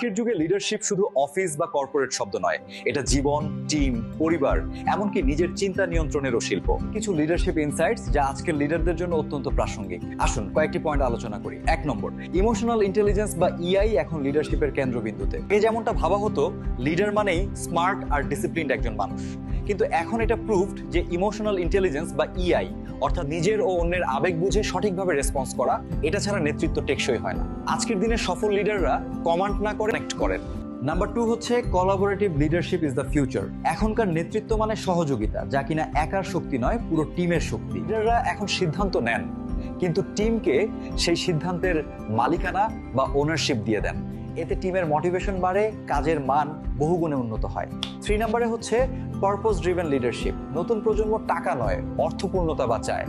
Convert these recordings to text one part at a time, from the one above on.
আজকের যুগে লিডারশিপ শুধু অফিস বা কর্পোরেট শব্দ নয়, এটা জীবন টিম পরিবার, এমনকি নিজের চিন্তা নিয়ন্ত্রণেরও শিল্প। কিছু লিডারশিপ ইনসাইটস যা আজকের লিডারদের জন্য অত্যন্ত প্রাসঙ্গিক। আসুন, কয়েকটি পয়েন্ট আলোচনা করি। এক নম্বর ইমোশনাল ইন্টেলিজেন্স বা ইআই এখন লিডারশিপের কেন্দ্রবিন্দুতে। এ যেমনটা ভাবা হতো লিডার মানেই স্মার্ট আর ডিসিপ্লিনড একজন মানুষ। কিন্তু এখন এটা প্রুভড যে ইমোশনাল ইন্টেলিজেন্স বা ইআই অর্থাৎ নিজের ও অন্যের আবেগ বুঝে সঠিকভাবে রেসপন্স করা, এটা ছাড়া নেতৃত্ব টেকসই হয় না। আজকের দিনে সফল লিডাররা কমান্ড না করে কানেক্ট করেন। নাম্বার টু হচ্ছে collaborative leadership is the future এখনকার নেতৃত্ব মানে সহযোগিতা, যা কিনা একার শক্তি নয়, পুরো টিমের শক্তি। লিডাররা এখন সিদ্ধান্ত নেন, কিন্তু টিমকে সেই সিদ্ধান্তের মালিকানা বা ওনারশিপ দিয়ে দেন। এতে টিমের মোটিভেশন বাড়ে, কাজের মান বহুগুণে উন্নত হয়। থ্রি নাম্বারে হচ্ছে পারপোজ ড্রিভেন লিডারশিপ নতুন প্রজন্ম টাকা নয়, অর্থপূর্ণতা বাঁচায়।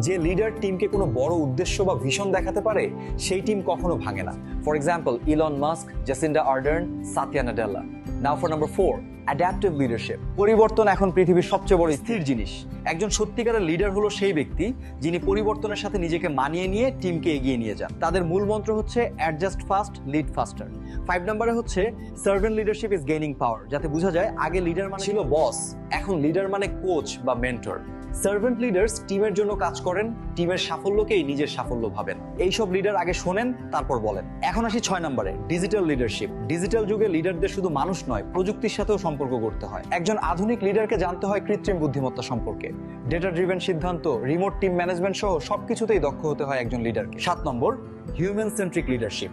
যে লিডার টিমকে কোনো বড় উদ্দেশ্য বা ভিশন দেখাতে পারে, সেই টিম কখনো ভাঙে না। For example Elon Musk Jacinda Ardern Satya Nadella now for number four adaptive leadership পরিবর্তন এখন পৃথিবীর সবচেয়ে বড় স্থির জিনিস। একজন সত্যিকারের লিডার হলো সেই ব্যক্তি যিনি পরিবর্তনের সাথে নিজেকে মানিয়ে নিয়ে টিমকে এগিয়ে নিয়ে যান। তাদের মূল মন্ত্র হচ্ছে adjust fast lead faster five নম্বরে হচ্ছে servant leadership is gaining power যাতে বোঝা যায় আগে লিডার মানে ছিল বস এখন লিডার মানে কোচ বা মেন্টর সার্ভেন্ট লিডার্স টিমের জন্য কাজ করেন টিমের সাফল্যকেই নিজের সাফল্য ভাবেন। এইসব লিডার আগে শোনেন, তারপর বলেন। এখন আসি ছয় নম্বরে ডিজিটাল লিডারশিপ ডিজিটাল যুগে লিডারদের শুধু মানুষ নয়, প্রযুক্তির সাথেও সম্পর্ক করতে হয়। একজন আধুনিক লিডারকে জানতে হয় কৃত্রিম বুদ্ধিমত্তা সম্পর্কে। ডেটা ড্রিভেন সিদ্ধান্ত রিমোট টিম ম্যানেজমেন্ট সহ সবকিছুতেই দক্ষ হতে হয় একজন লিডারকে সাত নম্বর হিউম্যান সেন্ট্রিক লিডারশিপ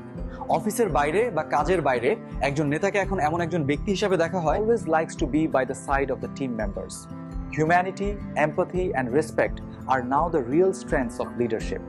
অফিসের বাইরে বা কাজের বাইরে একজন নেতাকে এখন এমন একজন ব্যক্তি হিসেবে দেখা হয়। Always likes to be by the side of the team members Humanity, empathy, and respect are now the real strengths of leadership.